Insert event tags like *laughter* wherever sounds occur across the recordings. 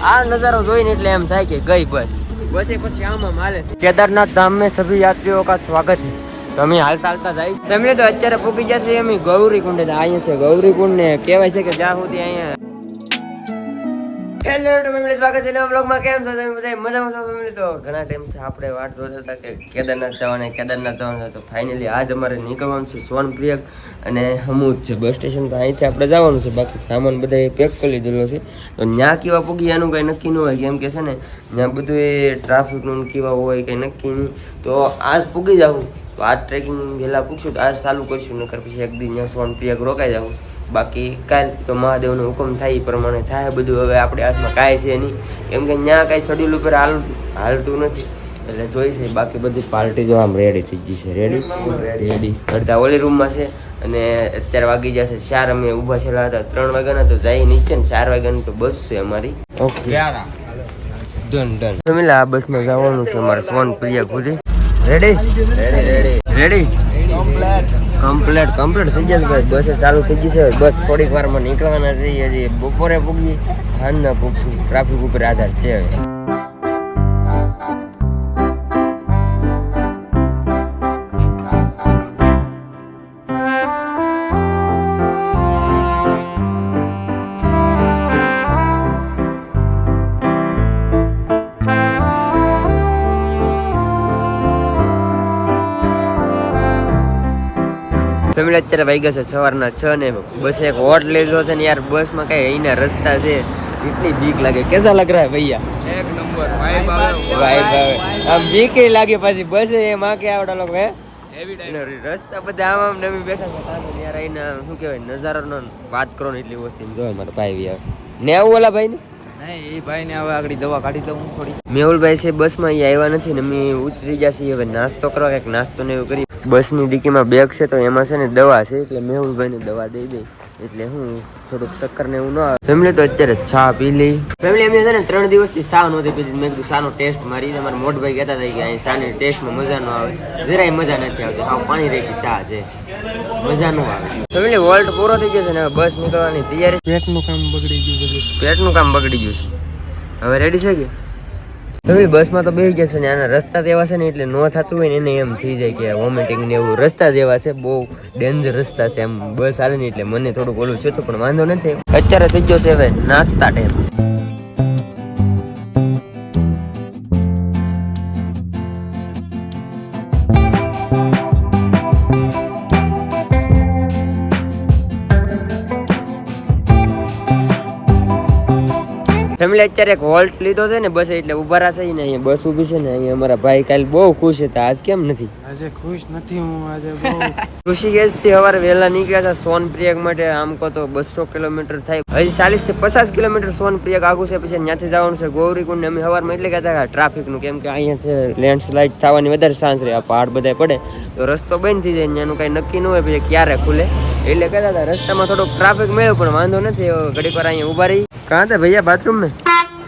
આ નજારો જોઈને એટલે એમ થાય કે ગઈ બસ. બસે પછી આમાં માલે કેદારનાથ ધામ મેં સભી યાત્રીઓ કા સ્વાગત છે. તમે હાલતા હાલતા જાય. તમને તો અત્યારે પૂકી જશે એમ ગૌરી કુંડ અહીંયા છે ગૌરી કુંડ ને કહેવાય છે કે જ્યાં સુધી અહીંયા હેલો ટુ ફેમિલી સ્વાગત છે નવા બ્લોગમાં કેમ છો તમે બધા? મજામાં છો ફેમિલી તો ઘણા ટાઈમથી આપણે વાટ જોતા હતા કે કેદારનાથ જવાના કેદારનાથ જવાના તો ફાઇનલી આજ અમારે નીકળવાનું છે સોનપ્રિયક અને હમુદ છે. બસ સ્ટેશન તો અહીંથી આપણે જવાનું છે. બાકી સામાન બધા પેક કરી લીધેલો છે. તો ત્યાં કેવા પૂગી એનું કંઈ નક્કી ન હોય. કેમ કે છે ને ત્યાં બધું એ ટ્રાફિકનું કેવા હોય, કંઈ નક્કી નહીં. તો આજ પૂગી જાઉં. તો આજ ટ્રેકિંગ પહેલાં પૂછશું તો આજ ચાલુ કરીશું. નકર પછી એક દિન ત્યાં સોનપ્રિયક રોકાઈ જાઉં. બાકી કાલ તો મહાદેવનો હુકમ થાય એ પ્રમાણે થાય બધું હવે આપણે હાથમાં કાંઈ છે નહીં. કેમ કે ત્યાં કાંઈ શેડ્યુલ ઉપર હાલ હાલતું નથી. એટલે જોઈશે બાકી બધી પાર્ટી જો આમ રેડી થઈ ગઈ છે. રેડી રેડી અડધા ઓલી રૂમમાં છે અને અત્યારે વાગી જશે ચાર. અમે ઊભા છેલ્લા હતા ત્રણ વાગ્યાના તો જાય નીચે ને ચાર વાગ્યાની તો બસ છે અમારી. ઓકે ડન ડન ફેમિલી આ બસમાં જવાનું છે અમારે સોન પ્રિયા સુધી ready ready ready ready complete complete થઈ જશે ભાઈ. બસ ચાલુ થઈ જશે. બસ થોડીક વારમાં નીકળવાના છે. હજી બપોરે પૂગી હાલના પૂગશું. ટ્રાફિક ઉપર આધાર છે હવે. ફેમિલી અત્યારે વાગ્યા છે સવારના છ ને બસ એક હોટ લીધો છે ને યાર બસમાં કઈ અહીંના રસ્તા છે એટલી બીક લાગે. કેસા લગ રહા હે ભૈયા? એક નંબર વાઇબ આવે આમ બીક લાગે પાછી બસ એ માં કે આવડા લોકો હે? રસ્તા બધા આમ આમ નમી બેઠા છે યાર આઈને શું કહેવાય નજારાનો વાત કરો ને એટલી ઓછી. જોવે મારા ભાઈ ને આવું ઓલા ભાઈ ને નહીં એ ભાઈ ને હવે આગળ દવા કાઢી દઉં હું મેહુલભાઈ છે બસમાં અહીંયા આવ્યા નથી ને અમે ઉતરી ગયા છીએ હવે નાસ્તો કરવા કંઈક નાસ્તો ને એવું કરી બસની ડીકીમાં બેગ છે તો એમાં છે ને દવા છે એટલે મેહુલભાઈને દવા દઈ દઈ એટલે હું થોડુંક ચક્કર ને એવું ન આવે. ફેમિલી તો અત્યારે ચા પી લઈ ફેમિલી એમને છે ને ત્રણ દિવસથી ચા નહોતી પીધી. મેં કીધું ચાનો ટેસ્ટ મારી મારા મોટભાઈ કહેતા હતા કે અહીં ચાની ટેસ્ટમાં મજા ન આવે. જરાય મજા નથી આવતી. હા પાણી રહી ચા છે. મજા ન આવે. ફેમિલી વોલ્ટ પૂરો થઈ ગયો છે ને હવે બસ નીકળવાની તૈયારી પેટનું કામ બગડી ગયું પેટનું કામ બગડી ગયું છે. હવે રેડી છે કે? ફેમિલી બસમાં તો બેસી જશે ને, આના રસ્તા તેવા છે ને, એટલે ન થતું હોય ને, એને એમ થઈ જાય કે વોમિટિંગ ને એવું રસ્તા જેવા છે, બહુ ડેન્જર રસ્તા છે, એમ બસ આવે ને, એટલે મને થોડુંક ઓલું છે તો પણ વાંધો નથી અત્યારે થઈ ગયો છે હવે નાસ્તા ટાઈમ ફેમિલી અત્યારે એક હોલ્ટ લીધો છે ને બસ એટલે ઊભા રહેશે ને અહીંયા બસ ઊભી છે ને અહીંયા અમારા ભાઈ કાલ બહુ ખુશ હતા. આજ કેમ નથી? આજે ખુશ નથી હું આજે બહુ *laughs* ઋષિકેશથી સવારે વહેલા નીકળ્યા હતા સોનપ્રિયગ માટે. આમ કહો તો બસો કિલોમીટર થાય. હજી ચાલીસથી પચાસ કિલોમીટર સોનપ્રિયગ આગું છે પછી ત્યાંથી જવાનું છે ગૌરીકુંડ અમે સવારમાં એટલે કહેતા હતા ટ્રાફિકનું કેમ કે અહીંયા છે લેન્ડસ્લાઇડ થવાની વધારે ચાન્સ રહે આ પહાડ બધા પડે. તો રસ્તો બંધ થઈ જાય ત્યાંનું કઈ નક્કી ન હોય પછી ક્યારે ખુલે. એટલે કહેતા હતા રસ્તામાં થોડોક ટ્રાફિક મળ્યો પણ વાંધો નથી. ઘડીક વાર અહીંયા ઊભા રહી. કાં હતા ભૈયા બાથરૂમ में?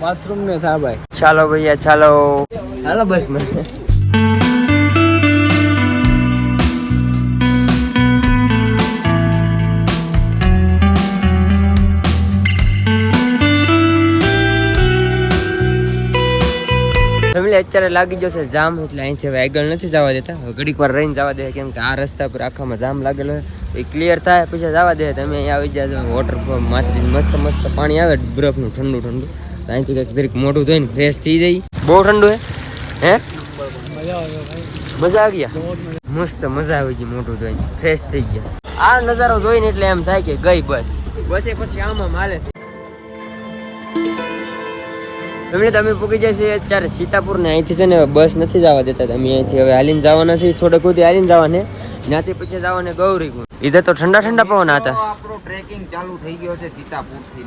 बाथरूम में થા ભાઈ ચાલો ભૈયા ચાલો હાલો બસમાં અત્યારે લાગી જશે જામ, એટલે અહીંથી હવે આગળ નથી જવા દેતા. ઘડીક વાર રહીને જવા દે, કેમ કે આ રસ્તા પર આખામાં જામ લાગેલો એ ક્લિયર થાય, પછી જવા દે. તમે અહીંયા આવી જાય વોટરફોલમાંથી મસ્ત મસ્ત પાણી આવે, બરફનું ઠંડુ ઠંડુ. અહીંથી કંઈક જરીક મોઢું ધોઈને ફ્રેશ થઈ જાય. બહુ ઠંડુ હે? હે? મજા આવી ગયા? મસ્ત મજા આવી ગઈ મોઢું ધોઈને. ફ્રેશ થઈ ગયા. આ નજારો જોઈને એટલે એમ થાય કે ગઈ બસ. બસ એ પછી આમાં માલે છે. ફેમિલી તમે પૂકી છે અત્યારે સીતાપુર ને અહીંથી છે ને બસ નથી જવા દેતા તમે અહીંથી. હવે હાલીને જવાના છે થોડેક સુધી હાલીને જવાને. ત્યાંથી પછી જવાને ગૌરીકુંડ. ઇધર તો ઠંડા ઠંડા પવન હતા. આપણો ટ્રેકિંગ ચાલુ થઈ ગયો છે સીતાપુરથી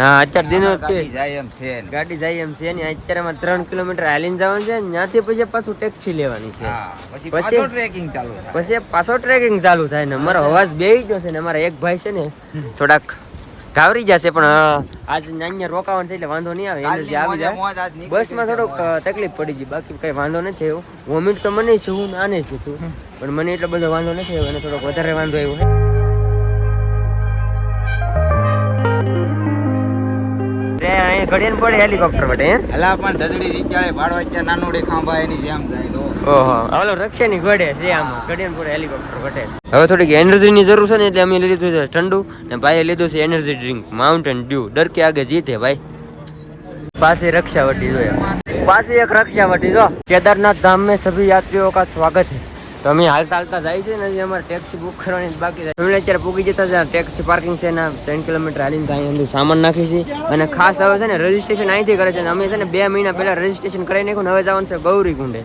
હા અત્યારે દિનો જાય એમ છે ગાડી જાય એમ છે ને અત્યારે માં ત્રણ કિલોમીટર હાલીને જવાનું છે ને ત્યાંથી પછી પાછું ટેક્સી લેવાની છે. પછી પછી? પાછો ટ્રેકિંગ ચાલુ થાય. પછી પાછો ટ્રેકિંગ ચાલુ થાય ને મારો અવાજ બેહી ગયો છે ને અમારા એક ભાઈ છે ને થોડાક ગાવરી જશે પણ આજ અહીંયા રોકાવાનું છે એટલે વાંધો નહીં આવે એનર્જી આવી જાય. બસમાં થોડુંક તકલીફ પડી ગઈ બાકી કઈ વાંધો નથી થયો વોમિટ તો મને છે હું આને છે તું. પણ મને એટલો બધો વાંધો નથી આવ્યો અને થોડોક વધારે વાંધો આવ્યો ઘડિયાળ પડે હેલિકોપ્ટર માટે હે? અલા પણ ધજડી જીચાળે ભાડવા ત્યાં નાનું ખાંભા એની જેમ જાય તો. હવે થોડીક એનર્જીની જરૂર છે ને એટલે અમે લીધું છે ઠંડુ ને ભાઈએ લીધું છે એનર્જી ડ્રિંક માઉન્ટેન ડ્યુ ડર કે આગે જીતે ભાઈ. પાસે રક્ષા વટી જોઈએ. પાસે એક રક્ષા વટી જો. કેદારનાથ ધામ મેં સભી યાત્રીઓ કા સ્વાગત હે તો અમે હાલતા હાલતા જાય છે ને અમારે ટેક્સી બુક કરવાની બાકી છે. અમે અત્યારે પૂકી જતા છે ટેક્સી પાર્કિંગ છે ને ત્રણ કિલોમીટર હાલીને ત્યાં અંદર સામાન નાખી છે અને ખાસ હવે છે ને રજીસ્ટ્રેશન અહીંથી કરે છે ને અમે છે ને બે મહિના પહેલા રજીસ્ટ્રેશન કરી નાખ્યું ને હવે જવાનું છે ગૌરી કુંડે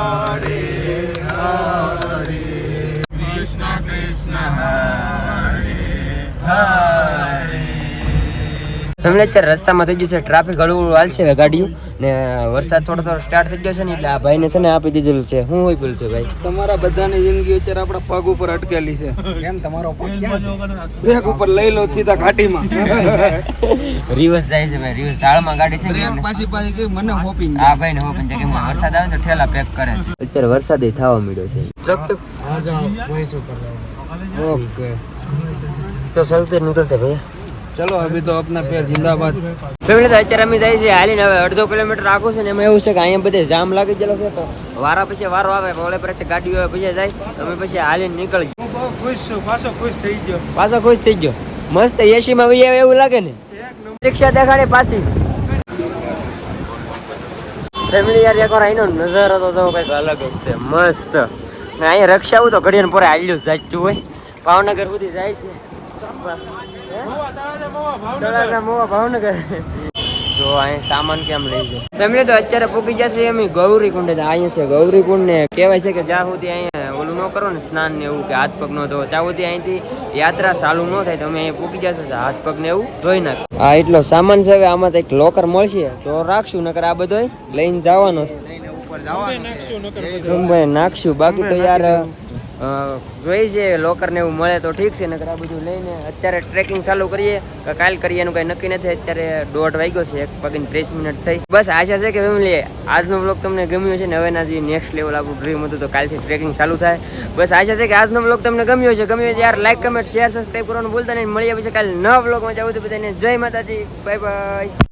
તમને અત્યારે રસ્તામાં થઈ ગયું છે ટ્રાફિક હળવું હાલશે હવે ગાડીઓ. ને વરસાદ થોડો થોડો સ્ટાર્ટ થઈ ગયો છે ને એટલે આ ભાઈને છે ને આપી દીધેલું છે. હું હોય બોલું છું ભાઈ. તમારા બધાની જિંદગી અત્યારે આપણા પગ ઉપર અટકેલી છે. કેમ? તમારો પગ ક્યાં છે? બ્રેક ઉપર લઈ લો સીધા ઘાટીમાં. રિવર્સ જાય છે ભાઈ રિવર્સ ઢાળમાં ગાડી છે બ્રેક પાછી પાછી કે મને હોપિંગ આ ભાઈ ને ઓપન છે કેમ કે વરસાદ આવે તો ઠેલા પેક કરે છે. અત્યારે વરસાદ થવા મળ્યો છે. ઓકે. તો સૌથી નીકળતે ભાઈ. ચલો અભી તો અપના પેર જિંદાબાદ. ફેમિલી તો અત્યારે અમે જાય છે હાલીને. હવે અડધો કિલોમીટર આગું છે ને એમાં એવું છે કે અહીંયા બધે જામ લાગી ગયેલો છે તો વારા પછી વારો આવે ઓલે પરથી ગાડીઓ આવે પછી જાય. અમે પછી હાલીને નીકળી હું બહુ ખુશ છું પાછો ખુશ થઈ ગયો. પાછો ખુશ થઈ ગયો. મસ્ત એસી માં વહી આવે એવું લાગે ને? રિક્ષા દેખાડે પાછી. ફેમિલી યાર એકવાર અહીંનો નજારો તો જો કંઈક અલગ જ છે. મસ્ત. ને અહીંયા રક્ષા આવું તો ઘડીને પોરે હાલ્યું જ હોય. ભાવનગર સુધી જાય છે. તળાજા મોવા ભાવનગર. જો અહીં સામાન કેમ લઈ છે ફેમિલી તો અત્યારે પૂકી જશે અમે ગૌરી કુંડ અહીંયા છે ગૌરી કુંડ ને કહેવાય છે કે જ્યાં સુધી અહીંયા ઓલું ન કરો ને સ્નાન ને એવું કે હાથ પગ ન ધોવો ત્યાં સુધી અહીંથી યાત્રા ચાલુ ન થાય તો અમે અહીંયા પૂકી જશે તો હાથ પગ ને એવું ધોઈ નાખ. હા એટલો સામાન છે હવે આમાં એક લોકર મળશે. તો રાખશું નકર આ બધો લઈને જવાનો છે. નાખશું બાકી તો યાર જોઈ છે લોકર ને એવું મળે તો ઠીક છે, નકર આ બધું લઈને અત્યારે ટ્રેકિંગ ચાલુ કરીએ. કાલ કરીએ એનું કઈ નક્કી નથી, અત્યારે દોઢ વાગ્યો છે, એક પગીને ત્રીસ મિનિટ થઈ. બસ આશા છે કે ફેમિલી આજનો બ્લોગ તમને ગમ્યો છે ને હવેના જે નેક્સ્ટ લેવલ આપણું ડ્રીમ હતું તો કાલથી ટ્રેકિંગ ચાલુ થાય. બસ આશા છે કે આજનો બ્લોગ તમને ગમ્યો છે ગમ્યો છે યાર લાઈક કમેન્ટ શેર સબસ્ક્રાઈબ કરવાનું ભૂલતા નહીં. મળીએ પછી કાલે નવા બ્લોગમાં જવું તો બધાને જય માતાજી બાય બાય